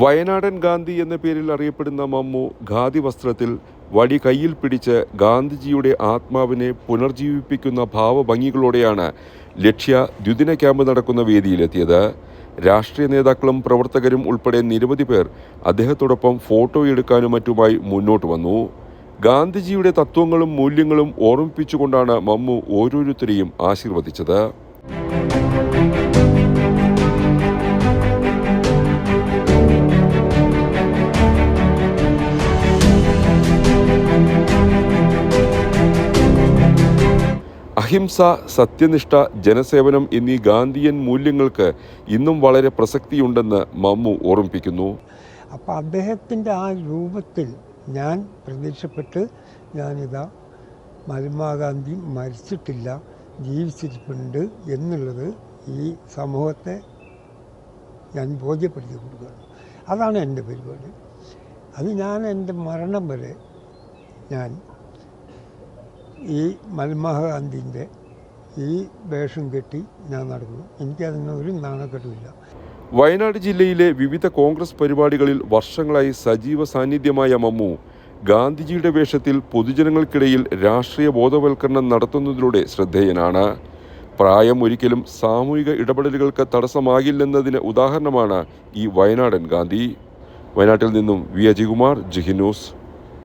വയനാടൻ ഗാന്ധി എന്ന പേരിൽ അറിയപ്പെടുന്ന മമ്മു ഖാദി വസ്ത്രത്തിൽ വടി കയ്യിൽ പിടിച്ച് ഗാന്ധിജിയുടെ ആത്മാവിനെ പുനർജീവിപ്പിക്കുന്ന ഭാവഭംഗികളോടെയാണ് ലക്ഷ്യ ദ്വിദിന ക്യാമ്പ് നടക്കുന്ന വേദിയിലെത്തിയത്. രാഷ്ട്രീയ നേതാക്കളും പ്രവർത്തകരും ഉൾപ്പെടെ നിരവധി പേർ അദ്ദേഹത്തോടൊപ്പം ഫോട്ടോ എടുക്കാനും മറ്റുമായി മുന്നോട്ട് വന്നു. ഗാന്ധിജിയുടെ തത്വങ്ങളും മൂല്യങ്ങളും ഓർമ്മിപ്പിച്ചുകൊണ്ടാണ് മമ്മു ഓരോരുത്തരെയും ആശീർവദിച്ചത്. അഹിംസ സത്യനിഷ്ഠ ജനസേവനം എന്നീ ഗാന്ധിയൻ മൂല്യങ്ങൾക്ക് ഇന്നും വളരെ പ്രസക്തിയുണ്ടെന്ന് മമ്മു ഓർമ്മിപ്പിക്കുന്നു. അപ്പോൾ അദ്ദേഹത്തിന്റെ ആ രൂപത്തിൽ ഞാൻ പ്രതീക്ഷപ്പെട്ട് ഞാനിതാ മഹാത്മാഗാന്ധി മരിച്ചിട്ടില്ല ജീവിച്ചിരിപ്പുണ്ട് എന്നുള്ളത് ഈ സമൂഹത്തെ ഞാൻ ബോധ്യപ്പെടുത്തി കൊടുക്കുകയാണ് അതാണ് എന്റെ പരിപാടി. അത് ഞാൻ എന്റെ മരണം വരെ ഞാൻ ഈ മഹാത്മാഗാന്ധിന്റെ ഈ വേഷം കെട്ടി ഞാൻ നടക്കുന്നു എനിക്കതിന് ഒരു നാണക്കെട്ടുമില്ല വയനാട് ജില്ലയിലെ വിവിധ കോൺഗ്രസ് പരിപാടികളിൽ വർഷങ്ങളായി സജീവ സാന്നിധ്യമായ മമ്മു ഗാന്ധിജിയുടെ വേഷത്തിൽ പൊതുജനങ്ങൾക്കിടയിൽ രാഷ്ട്രീയ ബോധവൽക്കരണം നടത്തുന്നതിലൂടെ ശ്രദ്ധേയനാണ്. പ്രായം ഒരിക്കലും സാമൂഹിക ഇടപെടലുകൾക്ക് തടസ്സമാകില്ലെന്നതിന് ഉദാഹരണമാണ് ഈ വയനാടൻ ഗാന്ധി. വയനാട്ടിൽ നിന്നും വി. അജികുമാർ ജിഹി ന്യൂസ്.